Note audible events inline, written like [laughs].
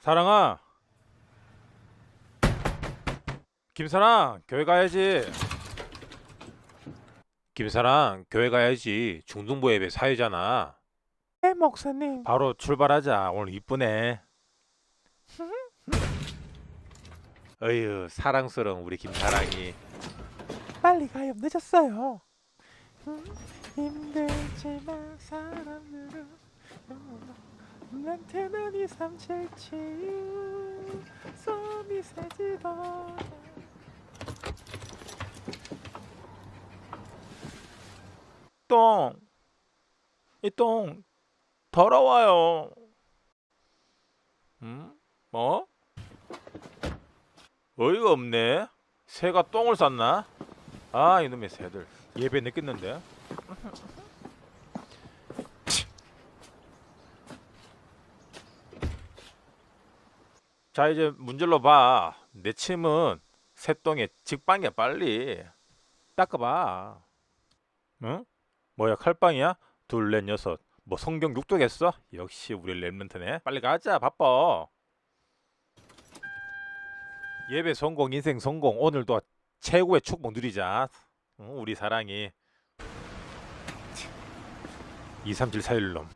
사랑아. 김사랑, 교회 가야지. 김사랑, 교회 가야지. 중등부 예배 사회잖아. 네, 목사님. 바로 출발하자. 오늘 이쁘네. [laughs] 어휴, 사랑스러운 우리 김사랑이. 빨리 가요. 늦었어요. 음, 힘들지만 사람들은 나한테는 2, 3, 7, 7 썸이 세지도 똥. 이 똥 더러워요. 음? 뭐? 어이가 없네. 새가 똥을 쌌나? 아 이놈의 새들 예배 늦겠는데? 자 이제 문질러 봐. 내 침은 새똥에 직방이야 빨리 닦아봐. 응? 뭐야 칼빵이야? 둘, 넷, 여섯. 뭐 성경 육도겠어? 역시 우리 랩런트네. 빨리 가자 바빠. 예배 성공, 인생 성공. 오늘도 최고의 축복 누리자. 응, 우리 사랑이. 237 사일놈.